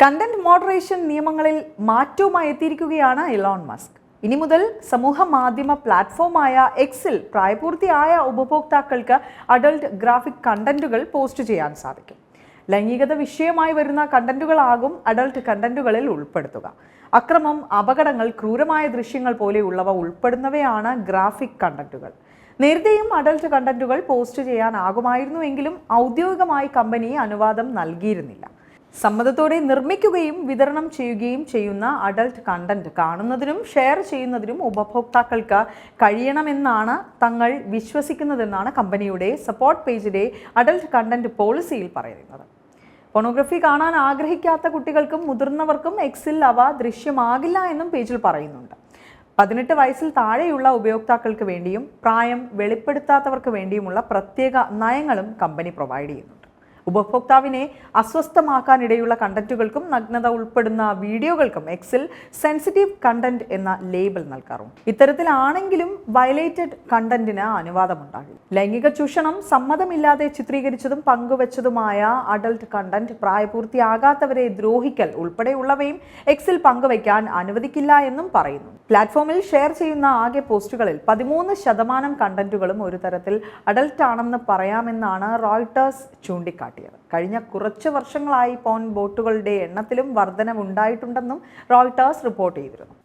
Content moderation നിയമങ്ങളിൽ മാറ്റവുമായി എത്തിയിരിക്കുകയാണ് Elon Musk. ഇനി മുതൽ സമൂഹ മാധ്യമ പ്ലാറ്റ്ഫോമായ എക്സിൽ പ്രായപൂർത്തിയായ ഉപഭോക്താക്കൾക്ക് അഡൾട്ട് ഗ്രാഫിക് കണ്ടന്റുകൾ പോസ്റ്റ് ചെയ്യാൻ സാധിക്കും. ലൈംഗികത വിഷയമായി വരുന്ന കണ്ടന്റുകളാകും അഡൾട്ട് കണ്ടന്റുകളിൽ ഉൾപ്പെടുത്തുക. അക്രമം അപകടങ്ങൾ ക്രൂരമായ ദൃശ്യങ്ങൾ പോലെയുള്ളവ ഉൾപ്പെടുന്നവയാണ് ഗ്രാഫിക് കണ്ടന്റുകൾ. നേരത്തെയും അഡൾട്ട് കണ്ടന്റുകൾ പോസ്റ്റ് ചെയ്യാനാകുമായിരുന്നുവെങ്കിലും ഔദ്യോഗികമായി കമ്പനി അനുവാദം നൽകിയിരുന്നില്ല. സമ്മതത്തോടെ നിർമ്മിക്കുകയും വിതരണം ചെയ്യുകയും ചെയ്യുന്ന അഡൾട്ട് കണ്ടന്റ് കാണുന്നതിനും ഷെയർ ചെയ്യുന്നതിനും ഉപഭോക്താക്കൾക്ക് കഴിയണമെന്നാണ് തങ്ങൾ വിശ്വസിക്കുന്നതെന്നാണ് കമ്പനിയുടെ സപ്പോർട്ട് പേജിലെ അഡൾട്ട് കണ്ടന്റ് പോളിസിയിൽ പറയുന്നത്. ഫോണോഗ്രഫി കാണാൻ ആഗ്രഹിക്കാത്ത കുട്ടികൾക്കും മുതിർന്നവർക്കും എക്സിൽ അവ ദൃശ്യമാകില്ല എന്നും പേജിൽ പറയുന്നുണ്ട്. പതിനെട്ട് വയസ്സിൽ താഴെയുള്ള ഉപയോക്താക്കൾക്ക് വേണ്ടിയും പ്രായം വെളിപ്പെടുത്താത്തവർക്ക് വേണ്ടിയുമുള്ള പ്രത്യേക നയങ്ങളും കമ്പനി പ്രൊവൈഡ് ചെയ്യുന്നുണ്ട്. ഉപഭോക്താവിനെ അസ്വസ്ഥമാക്കാനിടയുള്ള കണ്ടന്റുകൾക്കും നഗ്നത ഉൾപ്പെടുന്ന വീഡിയോകൾക്കും എക്സിൽ സെൻസിറ്റീവ് കണ്ടന്റ് എന്ന ലേബൽ നൽകാറുണ്ട്. ഇത്തരത്തിലാണെങ്കിലും വയലേറ്റഡ് കണ്ടന്റിന് അനുവാദമുണ്ടാകും ലൈംഗിക ചൂഷണം സമ്മതമില്ലാതെ ചിത്രീകരിച്ചതും പങ്കുവച്ചതുമായ അഡൾട്ട് കണ്ടന്റ് പ്രായപൂർത്തിയാകാത്തവരെ ദ്രോഹിക്കൽ ഉൾപ്പെടെയുള്ളവയും എക്സിൽ പങ്കുവയ്ക്കാൻ അനുവദിക്കില്ല എന്നും പറയുന്നു. പ്ലാറ്റ്ഫോമിൽ ഷെയർ ചെയ്യുന്ന ആകെ പോസ്റ്റുകളിൽ പതിമൂന്ന് ശതമാനം കണ്ടന്റുകളും ഒരു തരത്തിൽ അഡൽട്ട് ആണെന്ന് പറയാമെന്നാണ് റോയിട്ടേഴ്സ് ചൂണ്ടിക്കാട്ടിയത് കഴിഞ്ഞ കുറച്ച് വർഷങ്ങളായി പോൺ ബോട്ടുകളുടെ എണ്ണത്തിലും വർധനവുണ്ടായിട്ടുണ്ടെന്നും റോയിട്ടേഴ്സ് റിപ്പോർട്ട് ചെയ്തിരുന്നു.